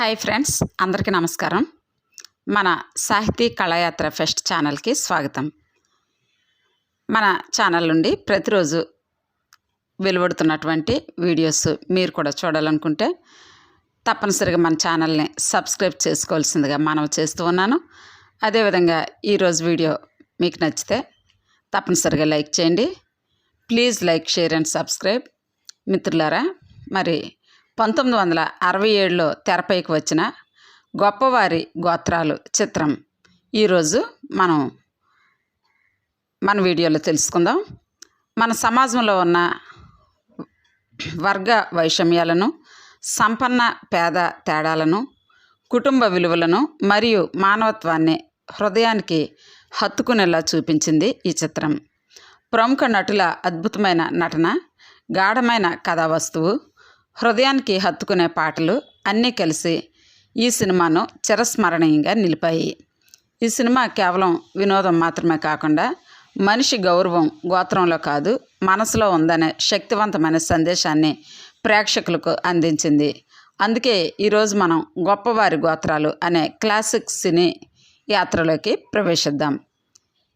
Hi friends అందరికీ నమస్కారం. మన సాహితీ కళాయాత్ర ఫెస్ట్ ఛానల్కి స్వాగతం. మన ఛానల్ నుండి ప్రతిరోజు వెలువడుతున్నటువంటి వీడియోస్ మీరు కూడా చూడాలనుకుంటే తప్పనిసరిగా మన ఛానల్ని సబ్స్క్రైబ్ చేసుకోవాల్సిందిగా మనం చేస్తూ ఉన్నాను. అదేవిధంగా ఈరోజు వీడియో మీకు నచ్చితే తప్పనిసరిగా లైక్ చేయండి. Please like share and subscribe. మిత్రులారా మరి పంతొమ్మిది వందల అరవై ఏడులో తెరపైకి వచ్చిన గొప్పవారి గోత్రాలు చిత్రం. ఈరోజు మనం మన వీడియోలో తెలుసుకుందాం. మన సమాజంలో ఉన్న వర్గ వైషమ్యాలను సంపన్న పేద తేడాలను కుటుంబ విలువలను మరియు మానవత్వాన్ని హృదయానికి హత్తుకునేలా చూపించింది ఈ చిత్రం. ప్రముఖ నటుల అద్భుతమైన నటన గాఢమైన కథా వస్తువు హృదయానికి హత్తుకునే పాటలు అన్నీ కలిసి ఈ సినిమాను చిరస్మరణీయంగా నిలిపాయి. ఈ సినిమా కేవలం వినోదం మాత్రమే కాకుండా మనిషి గౌరవం గోత్రంలో కాదు మనసులో ఉందనే శక్తివంతమైన సందేశాన్ని ప్రేక్షకులకు అందించింది. అందుకే ఈరోజు మనం గొప్పవారి గోత్రాలు అనే క్లాసిక్ సినీ యాత్రలోకి ప్రవేశిద్దాం.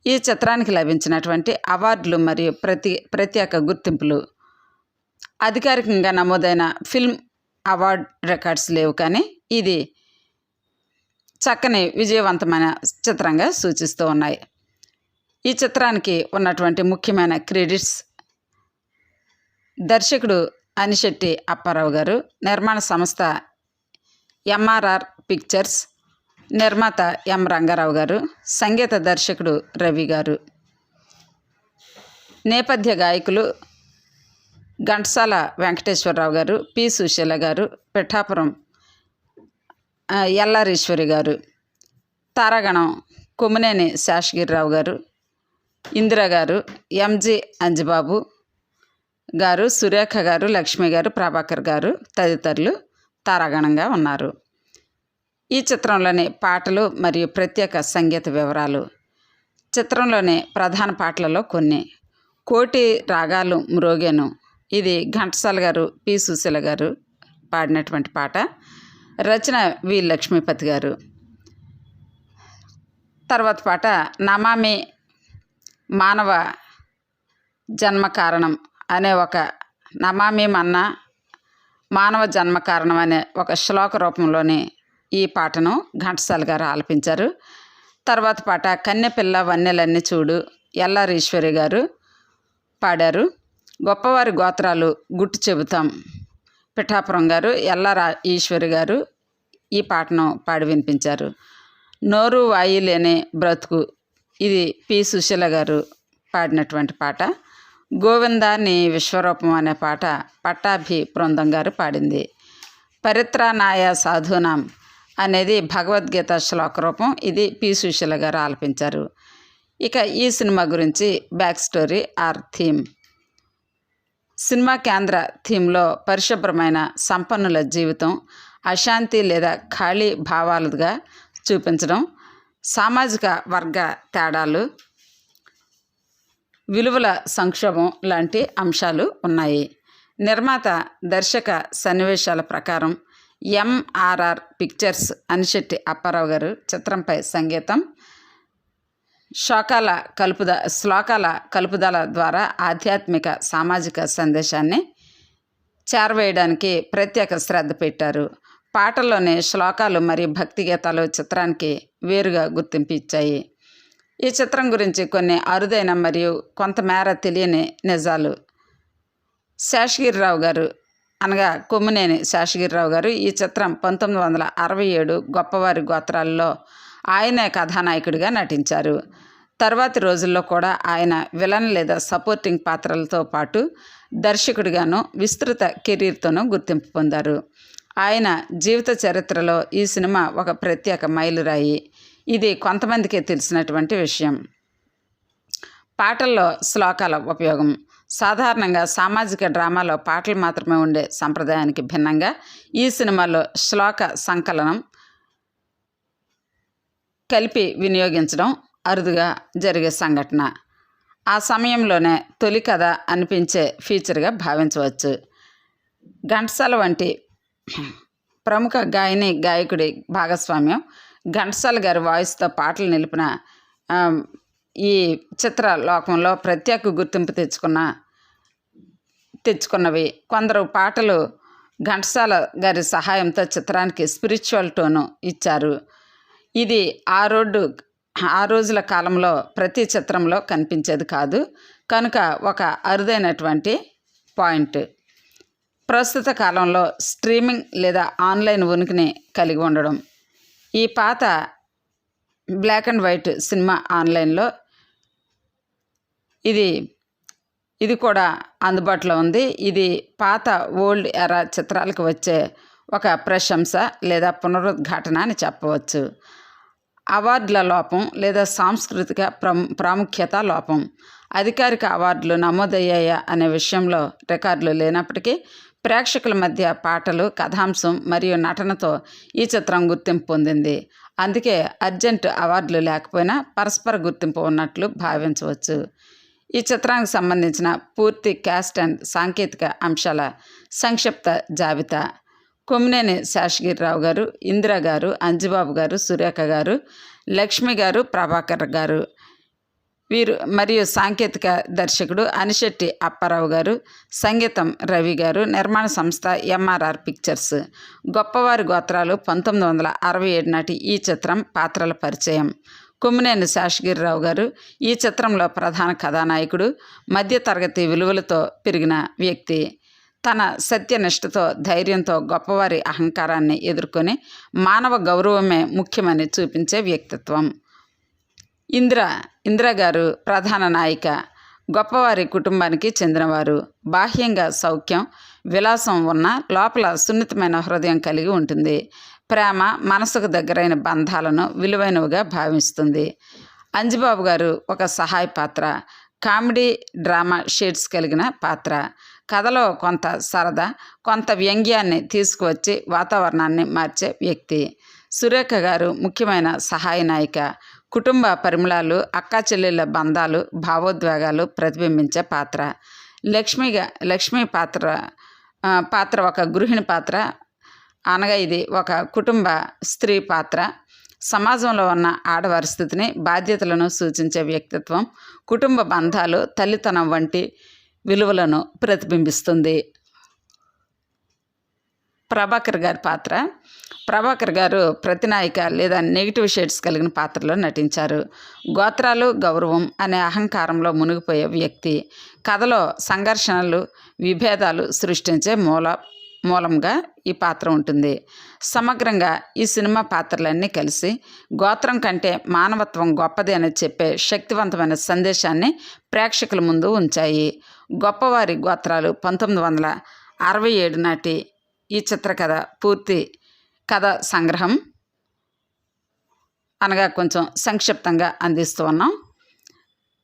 ఈ చిత్రానికి లభించినటువంటి అవార్డులు మరియు ప్రతి ప్రత్యేక గుర్తింపులు అధికారికంగా నమోదైన ఫిల్మ్ అవార్డ్ రికార్డ్స్ లేవు కానీ ఇది చక్కని విజయవంతమైన చిత్రంగా సూచిస్తూ ఉన్నాయి. ఈ చిత్రానికి ఉన్నటువంటి ముఖ్యమైన క్రెడిట్స్ దర్శకుడు అనిశెట్టి అప్పారావు గారు నిర్మాణ సంస్థ ఎంఆర్ఆర్ పిక్చర్స్ నిర్మాత ఎం రంగారావు గారు సంగీత దర్శకుడు రవి గారు నేపథ్య గాయకులు ఘంటసాల వెంకటేశ్వరరావు గారు పి. సుశీల గారు పిఠాపురం ఎల్లారీశ్వరి గారు తారాగణం కొమ్మినేని శేషగిరిరావు గారు ఇందిరా గారు ఎంజి అంజిబాబు గారు సురేఖ గారు లక్ష్మి గారు ప్రభాకర్ గారు తదితరులు తారాగణంగా ఉన్నారు. ఈ చిత్రంలోని పాటలు మరియు ప్రత్యేక సంగీత వివరాలు చిత్రంలోని ప్రధాన పాటలలో కొన్ని. కోటి రాగాలు మ్రోగెను. ఇది ఘంటసాల గారు పి సుశీల గారు పాడినటువంటి పాట. రచన వి లక్ష్మీపతి గారు. తర్వాత పాట నమామి మానవ జన్మ కారణం అనే ఒక నమామి మన్న మానవ జన్మ కారణం అనే ఒక శ్లోక రూపంలోని ఈ పాటను ఘంటసాల గారు ఆలపించారు. తర్వాత పాట కన్నెపిల్ల వన్నెలన్నీ చూడు ఎల్లారీశ్వరి గారు పాడారు. గొప్పవారి గోత్రాలు గుట్టు చెబుతాం. పిఠాపురం గారు ఎల్లారా ఈశ్వరి గారు ఈ పాటను పాడి వినిపించారు. నోరు వాయి లేని బ్రతుకు ఇది పి. సుశీల గారు పాడినటువంటి పాట. గోవిందాని విశ్వరూపం అనే పాట పట్టాభి బృందం గారు పాడింది. పరిత్రానాయ సాధునాం అనేది భగవద్గీత శ్లోక రూపం. ఇది పి. సుశీల గారు ఆలపించారు. ఇక ఈ సినిమా గురించి back story or theme. Cinema కేంద్ర థీమ్లో పరిశుభ్రమైన సంపన్నుల జీవితం అశాంతి లేదా ఖాళీ భావాలుగా చూపించడం సామాజిక వర్గ తేడాలు విలువల సంక్షోభం లాంటి అంశాలు ఉన్నాయి. నిర్మాత దర్శక సన్నివేశాల ప్రకారం ఎంఆర్ఆర్ పిక్చర్స్ అనిశెట్టి అప్పారావు గారు చిత్రంపై సంగీతం శోకాల కలుపుద శ్లోకాల కలుపుదల ద్వారా ఆధ్యాత్మిక సామాజిక సందేశాన్ని చేరవేయడానికి ప్రత్యేక శ్రద్ధ పెట్టారు. పాటల్లోనే శ్లోకాలు మరియు భక్తి గీతాలు చిత్రానికి వేరుగా గుర్తింపు ఇచ్చాయి. ఈ చిత్రం గురించి కొన్ని అరుదైన మరియు కొంతమేర తెలియని నిజాలు. శేషగిరిరావు గారు అనగా కొమ్మినేని శేషగిరిరావు గారు ఈ చిత్రం పంతొమ్మిది వందల అరవై ఏడు గొప్పవారి గోత్రాల్లో ఆయనే కథానాయకుడిగా నటించారు. తర్వాతి రోజుల్లో కూడా ఆయన విలన్ లేదా సపోర్టింగ్ పాత్రలతో పాటు దర్శకుడిగాను విస్తృత కెరీర్తోనూ గుర్తింపు పొందారు. ఆయన జీవిత చరిత్రలో ఈ సినిమా ఒక ప్రత్యేక మైలురాయి. ఇది కొంతమందికే తెలిసినటువంటి విషయం. పాటల్లో శ్లోకాల ఉపయోగం. సాధారణంగా సామాజిక డ్రామాలో పాటలు మాత్రమే ఉండే సంప్రదాయానికి భిన్నంగా ఈ సినిమాలో శ్లోక సంకలనం కలిపి వినియోగించడం అరుదుగా జరిగే సంఘటన. ఆ సమయంలోనే తొలి కథ అనిపించే ఫీచర్గా భావించవచ్చు. ఘంటసాల వంటి ప్రముఖ గాయని గాయకుడి భాగస్వామ్యం ఘంటసాల గారి వాయిస్తో పాటలు నిలిపిన ఈ చిత్ర లోకంలో ప్రత్యేక గుర్తింపు తెచ్చుకున్న తెచ్చుకున్నవి. కొందరు పాటలు ఘంటసాల గారి సహాయంతో చిత్రానికి స్పిరిచువల్ టోను ఇచ్చారు. ఇది ఆ రోడ్డు ఆ రోజుల కాలంలో ప్రతి చిత్రంలో కనిపించేది కాదు. కనుక ఒక అరుదైనటువంటి పాయింట్. ప్రస్తుత కాలంలో స్ట్రీమింగ్ లేదా ఆన్లైన్ ఉనికిని కలిగి ఉండడం. ఈ పాత బ్లాక్ అండ్ వైట్ సినిమా ఆన్లైన్లో ఇది ఇది కూడా అందుబాటులో ఉంది. ఇది పాత ఓల్డ్ ఎరా చిత్రాలకు వచ్చే ఒక ప్రశంస లేదా పునరుద్ఘాటన అని చెప్పవచ్చు. అవార్డుల లోపం లేదా సాంస్కృతిక ప్రాముఖ్యత లోపం. అధికారిక అవార్డులు నమోదయ్యాయా అనే విషయంలో రికార్డులు లేనప్పటికీ ప్రేక్షకుల మధ్య పాటలు కథాంశం మరియు నటనతో ఈ చిత్రం గుర్తింపు పొందింది. అందుకే అర్జెంట్ అవార్డులు లేకపోయినా పరస్పర గుర్తింపు ఉన్నట్లు భావించవచ్చు. ఈ చిత్రానికి సంబంధించిన పూర్తి క్యాస్ట్ అండ్ సాంకేతిక అంశాల సంక్షిప్త జాబితా కొమ్మినేని శేషగిరిరావు గారు ఇందిరా గారు అంజుబాబు గారు సురేఖ గారు లక్ష్మి గారు ప్రభాకర్ గారు. వీరు మరియు సాంకేతిక దర్శకుడు అనిశెట్టి అప్పారావు గారు సంగీతం రవి గారు నిర్మాణ సంస్థ ఎంఆర్ఆర్ పిక్చర్స్. గొప్పవారి గోత్రాలు పంతొమ్మిది వందల అరవై ఏడు నాటి ఈ చిత్రం పాత్రల పరిచయం. కొమ్మినేని శేషగిరిరావు గారు ఈ చిత్రంలో ప్రధాన కథానాయకుడు మధ్యతరగతి విలువలతో పెరిగిన వ్యక్తి. తన సత్యనిష్టతో ధైర్యంతో గొప్పవారి అహంకారాన్ని ఎదుర్కొని మానవ గౌరవమే ముఖ్యమని చూపించే వ్యక్తిత్వం. ఇందిర ఇందిరాగారు ప్రధాన నాయిక గొప్పవారి కుటుంబానికి చెందినవారు. బాహ్యంగా సౌఖ్యం విలాసం ఉన్న లోపల సున్నితమైన హృదయం కలిగి ఉంటుంది. ప్రేమ మనసుకు దగ్గరైన బంధాలను విలువైనవిగా భావిస్తుంది. అంజిబాబు గారు ఒక సహాయ పాత్ర కామెడీ డ్రామా షేడ్స్ కలిగిన పాత్ర. కథలో కొంత సరదా కొంత వ్యంగ్యాన్ని తీసుకువచ్చి వాతావరణాన్ని మార్చే వ్యక్తి. సురేఖ గారు ముఖ్యమైన సహాయ నాయిక. కుటుంబ పరిమళాలు అక్కా చెల్లెళ్ళ బంధాలు భావోద్వేగాలు ప్రతిబింబించే పాత్ర. లక్ష్మిగా లక్ష్మి పాత్ర పాత్ర ఒక గృహిణి పాత్ర. అనగా ఇది ఒక కుటుంబ స్త్రీ పాత్ర. సమాజంలో ఉన్న ఆడవారి స్థితిని బాధ్యతలను సూచించే వ్యక్తిత్వం. కుటుంబ బంధాలు తల్లితనం వంటి విలువలను ప్రతిబింబిస్తుంది. ప్రభాకర్ గారి పాత్ర. ప్రభాకర్ గారు ప్రతినాయిక లేదా నెగిటివ్ షేడ్స్ కలిగిన పాత్రలో నటించారు. గోత్రాలు గౌరవం అనే అహంకారంలో మునిగిపోయే వ్యక్తి. కథలో సంఘర్షణలు విభేదాలు సృష్టించే మూల మూలంగా ఈ పాత్ర ఉంటుంది. సమగ్రంగా ఈ సినిమా పాత్రలన్నీ కలిసి గోత్రం కంటే మానవత్వం గొప్పది అని చెప్పే శక్తివంతమైన సందేశాన్ని ప్రేక్షకుల ముందు ఉంచాయి. గొప్పవారి గోత్రాలు పంతొమ్మిది వందల అరవై ఏడు నాటి ఈ చిత్రకథ పూర్తి కథ సంగ్రహం. అనగా కొంచెం సంక్షిప్తంగా అందిస్తూ ఉన్నాం.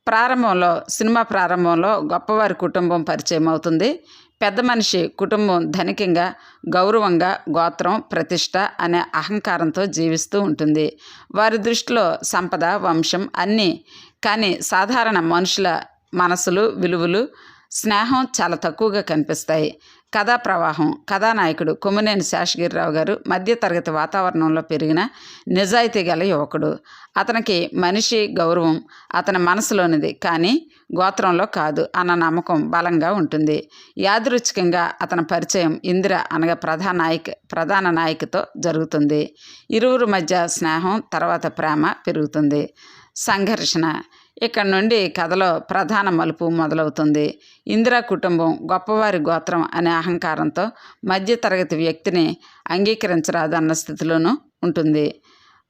ప్రారంభంలో సినిమా ప్రారంభంలో గొప్పవారి కుటుంబం పరిచయం అవుతుంది. పెద్ద మనిషి కుటుంబం ధనికంగా గౌరవంగా గోత్రం ప్రతిష్ట అనే అహంకారంతో జీవిస్తూ ఉంటుంది. వారి దృష్టిలో సంపద వంశం అన్నీ కానీ సాధారణ మనుషుల మనసులు విలువలు స్నేహం చాలా తక్కువగా కనిపిస్తాయి. కథా ప్రవాహం కథానాయకుడు కొమ్మినేని శేషగిరిరావు గారు మధ్యతరగతి వాతావరణంలో పెరిగిన నిజాయితీ గల యువకుడు. అతనికి మనిషి గౌరవం అతని మనసులోనిది కానీ గోత్రంలో కాదు అన్న నమ్మకం బలంగా ఉంటుంది. యాదృచ్ఛికంగా అతని పరిచయం ఇందిర అనగా ప్రధాన నాయక ప్రధాన నాయకతో జరుగుతుంది. ఇరువురు మధ్య స్నేహం తర్వాత ప్రేమ పెరుగుతుంది. సంఘర్షణ ఇక్కడ నుండి కథలో ప్రధాన మలుపు మొదలవుతుంది. ఇందిరా కుటుంబం గొప్పవారి గోత్రం అనే అహంకారంతో మధ్యతరగతి వ్యక్తిని అంగీకరించరాదన్న స్థితిలోనూ ఉంటుంది.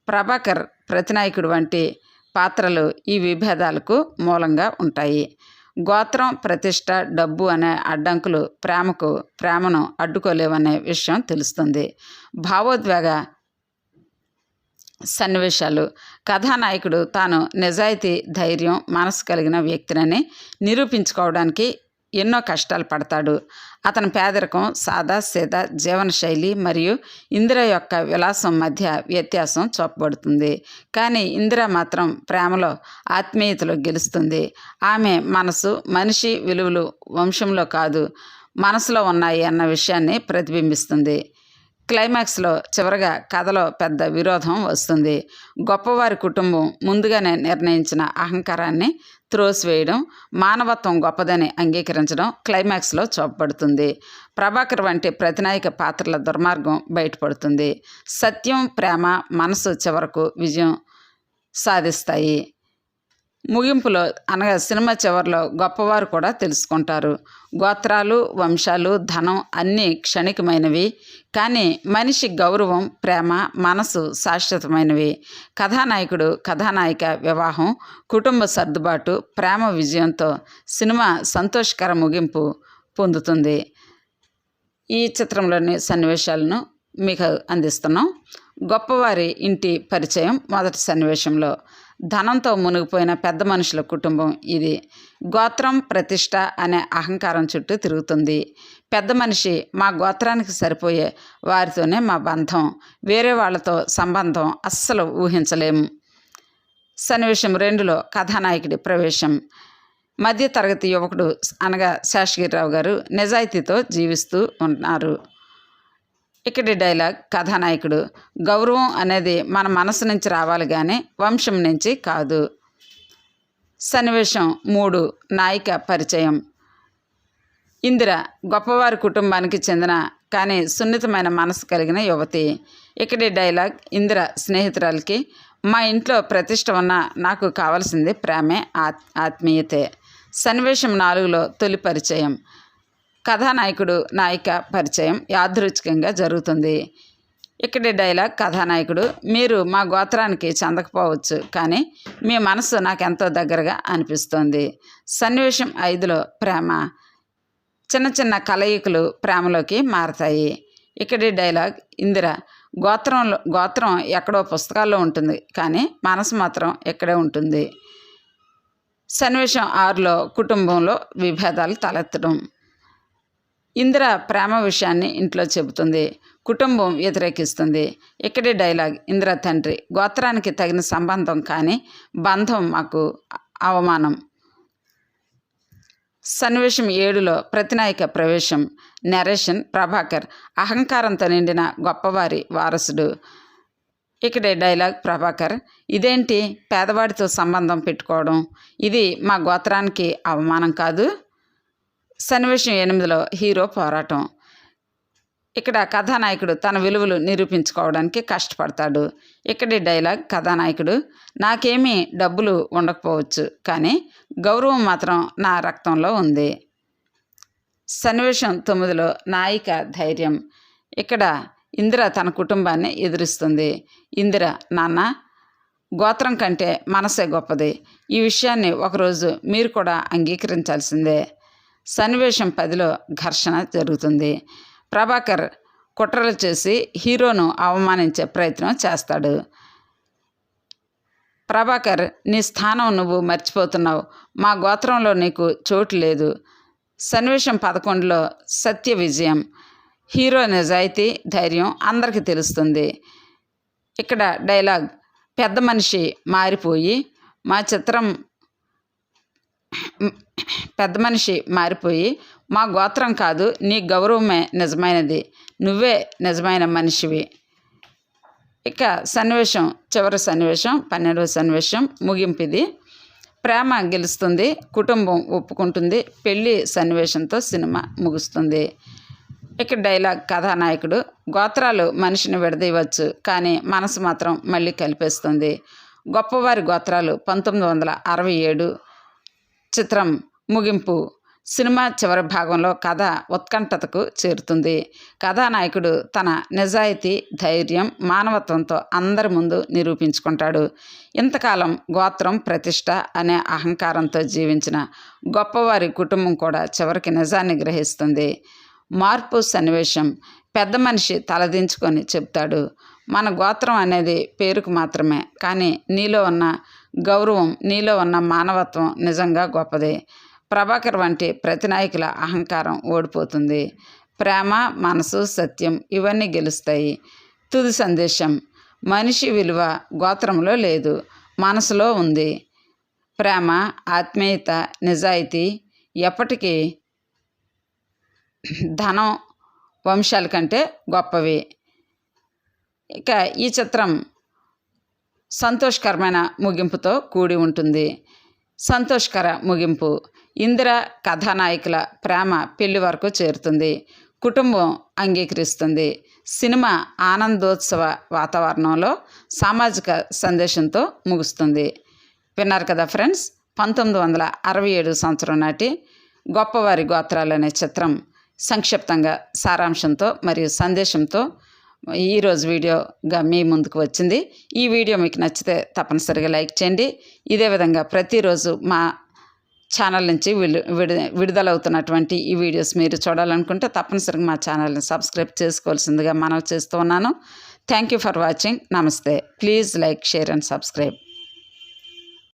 ప్రభాకర్ ప్రతినాయకుడు వంటి పాత్రలు ఈ విభేదాలకు మూలంగా ఉంటాయి. గోత్రం ప్రతిష్ట డబ్బు అనే అడ్డంకులు ప్రేమకు ప్రేమను అడ్డుకోలేవనే విషయం తెలుస్తుంది. భావోద్వేగ సన్నివేశాలు. కథానాయకుడు తాను నిజాయితీ ధైర్యం మనసు కలిగిన వ్యక్తినని నిరూపించుకోవడానికి ఎన్నో కష్టాలు పడతాడు. అతని పేదరికం సాదా సీదా జీవనశైలి మరియు ఇందిర యొక్క విలాసం మధ్య వ్యత్యాసం చూపబడుతుంది. కానీ ఇందిర మాత్రం ప్రేమలో ఆత్మీయతలో గెలుస్తుంది. ఆమె మనసు మనిషి విలువలు వంశంలో కాదు మనసులో ఉన్నాయి అన్న విషయాన్ని ప్రతిబింబిస్తుంది. క్లైమాక్స్లో చివరగా కథలో పెద్ద విరోధం వస్తుంది. గొప్పవారి కుటుంబం ముందుగానే నిర్ణయించిన అహంకారాన్ని త్రోసివేయడం మానవత్వం గొప్పదని అంగీకరించడం క్లైమాక్స్లో చూపబడుతుంది. ప్రభాకర్ వంటి ప్రతినాయక పాత్రల దుర్మార్గం బయటపడుతుంది. సత్యం ప్రేమ మనసు చివరకు విజయం సాధిస్తాయి. ముగింపులో అనగా సినిమా చివరిలో గొప్పవారు కూడా తెలుసుకుంటారు. గోత్రాలు వంశాలు ధనం అన్నీ క్షణికమైనవి. కానీ మనిషి గౌరవం ప్రేమ మనసు శాశ్వతమైనవి. కథానాయకుడు కథానాయిక వివాహం కుటుంబ సర్దుబాటు ప్రేమ విజయంతో సినిమా సంతోషకర ముగింపు పొందుతుంది. ఈ చిత్రంలోని సన్నివేశాలను మీకు అందిస్తున్నాం. గొప్పవారి ఇంటి పరిచయం మొదటి సన్నివేశంలో. ధనంతో మునిగిపోయిన పెద్ద మనుషుల కుటుంబం ఇది. గోత్రం ప్రతిష్ట అనే అహంకారం చుట్టూ తిరుగుతుంది. పెద్ద మనిషి మా గోత్రానికి సరిపోయే వారితోనే మా బంధం. వేరే వాళ్ళతో సంబంధం అస్సలు ఊహించలేము సన్నివేశం రెండులో కథానాయకుడి ప్రవేశం. మధ్యతరగతి యువకుడు అనగా శేషగిరిరావు గారు నిజాయితీతో జీవిస్తూ ఉన్నారు. ఇక్కడి డైలాగ్ కథానాయకుడు. గౌరవం అనేది మన మనసు నుంచి రావాలి కానీ వంశం నుంచి కాదు. సన్నివేశం మూడు నాయిక పరిచయం. ఇందిర గొప్పవారి కుటుంబానికి చెందిన కానీ సున్నితమైన మనసు కలిగిన యువతి. ఇక్కడి డైలాగ్ ఇందిర స్నేహితురాలకి మా ఇంట్లో ప్రతిష్ట ఉన్న నాకు కావలసింది ప్రేమే ఆత్ ఆత్మీయతే. సన్నివేశం నాలుగులో తొలి పరిచయం. కథానాయకుడు నాయిక పరిచయం యాదృచ్ఛికంగా జరుగుతుంది. ఇక్కడి డైలాగ్ కథానాయకుడు మీరు మా గోత్రానికి చెందకపోవచ్చు కానీ మీ మనసు నాకు ఎంతో దగ్గరగా అనిపిస్తోంది. సన్నివేశం ఐదులో ప్రేమ. చిన్న చిన్న కలయికలు ప్రేమలోకి మారతాయి. ఇక్కడి డైలాగ్ ఇందిర గోత్రంలో గోత్రం ఎక్కడో పుస్తకాల్లో ఉంటుంది కానీ మనసు మాత్రం ఇక్కడే ఉంటుంది. సన్నివేశం ఆరులో కుటుంబంలో విభేదాలు తలెత్తడం. ఇందిర ప్రేమ విషయాన్ని ఇంట్లో చెబుతుంది కుటుంబం వ్యతిరేకిస్తుంది. ఇక్కడి డైలాగ్ ఇందిర తండ్రి గోత్రానికి తగిన సంబంధం కానీ బంధం మాకు అవమానం. సన్నివేశం ఏడులో ప్రతినాయక ప్రవేశం నరేషన్ ప్రభాకర్ అహంకారంతో నిండిన గొప్పవారి వారసుడు. ఇక్కడే డైలాగ్ ప్రభాకర్ ఇదేంటి పేదవాడితో సంబంధం పెట్టుకోవడం? ఇది మా గోత్రానికి అవమానం కాదు. సన్నివేశం ఎనిమిదిలో హీరో పోరాటం. ఇక్కడ కథానాయకుడు తన విలువలు నిరూపించుకోవడానికి కష్టపడతాడు. ఇక్కడి డైలాగ్ కథానాయకుడు నాకేమీ డబ్బులు ఉండకపోవచ్చు కానీ గౌరవం మాత్రం నా రక్తంలో ఉంది. సన్నివేశం తొమ్మిదిలో నాయిక ధైర్యం. ఇక్కడ ఇందిర తన కుటుంబాన్ని ఎదురిస్తుంది. ఇందిర నాన్న గోత్రం కంటే మనసే గొప్పది. ఈ విషయాన్ని ఒకరోజు మీరు కూడా అంగీకరించాల్సిందే. సన్నివేశం పదిలో ఘర్షణ జరుగుతుంది. ప్రభాకర్ కుట్రలు చేసి హీరోను అవమానించే ప్రయత్నం చేస్తాడు. ప్రభాకర్ నీ స్థానం నువ్వు మర్చిపోతున్నావు. మా గోత్రంలో నీకు చోటు లేదు. సన్నివేశం పదకొండులో సత్య విజయం. హీరో నిజాయితీ ధైర్యం అందరికీ తెలుస్తుంది. ఇక్కడ డైలాగ్ పెద్ద మనిషి మారిపోయి మా చిత్రం పెద్ద మనిషి మారిపోయి మా గోత్రం కాదు నీ గౌరవమే నిజమైనది. నువ్వే నిజమైన మనిషివి. ఇక సన్నివేశం చివరి సన్నివేశం పన్నెండవ సన్నివేశం ముగింపు ఇది ప్రేమ గెలుస్తుంది కుటుంబం ఒప్పుకుంటుంది పెళ్ళి సన్నివేశంతో సినిమా ముగుస్తుంది. ఇక డైలాగ్ కథానాయకుడు గోత్రాలు మనిషిని విడదీయవచ్చు కానీ మనసు మాత్రం మళ్ళీ కలిపేస్తుంది. గొప్పవారి గోత్రాలు పంతొమ్మిది వందల అరవై ఏడు చిత్రం ముగింపు సినిమా చివరి భాగంలో కథ ఉత్కంఠతకు చేరుతుంది. కథానాయకుడు తన నిజాయితీ ధైర్యం మానవత్వంతో అందరి ముందు నిరూపించుకుంటాడు. ఇంతకాలం గోత్రం ప్రతిష్ట అనే అహంకారంతో జీవించిన గొప్పవారి కుటుంబం కూడా చివరికి నిజాన్ని గ్రహిస్తుంది. మార్పు సన్నివేశం పెద్ద మనిషి తలదించుకొని చెప్తాడు మన గోత్రం అనేది పేరుకు మాత్రమే కానీ నీలో ఉన్న గౌరవం నీలో ఉన్న మానవత్వం నిజంగా గొప్పది. ప్రభాకర్ వంటి ప్రతినాయకుల అహంకారం ఓడిపోతుంది. ప్రేమ మనసు సత్యం ఇవన్నీ గెలుస్తాయి. తుది సందేశం. మనిషి విలువ గోత్రంలో లేదు. మనసులో ఉంది. ప్రేమ ఆత్మీయత నిజాయితీ ఎప్పటికీ ధనం వంశాల కంటే గొప్పవి. ఇక ఈ చిత్రం సంతోషకరమైన ముగింపుతో కూడి ఉంటుంది. సంతోషకర ముగింపు ఇందిర కథానాయకుల ప్రేమ పెళ్ళి వరకు చేరుతుంది. కుటుంబం అంగీకరిస్తుంది. సినిమా ఆనందోత్సవ వాతావరణంలో సామాజిక సందేశంతో ముగుస్తుంది. విన్నారు కదా ఫ్రెండ్స్ పంతొమ్మిది వందల అరవై ఏడు సంవత్సరం నాటి గొప్పవారి గోత్రాలు అనే చిత్రం సంక్షిప్తంగా సారాంశంతో మరియు సందేశంతో ఈరోజు వీడియోగా మీ ముందుకు వచ్చింది. ఈ వీడియో మీకు నచ్చితే తప్పనిసరిగా లైక్ చేయండి. ఇదే విధంగా ప్రతిరోజు మా ఛానల్ నుంచి విడు విడు విడుదలవుతున్నటువంటి ఈ వీడియోస్ మీరు చూడాలనుకుంటే తప్పనిసరిగా మా ఛానల్ని సబ్స్క్రైబ్ చేసుకోవాల్సిందిగా మనం చేస్తూ ఉన్నాను. థ్యాంక్ యూ ఫర్ వాచింగ్ నమస్తే. Please like share and subscribe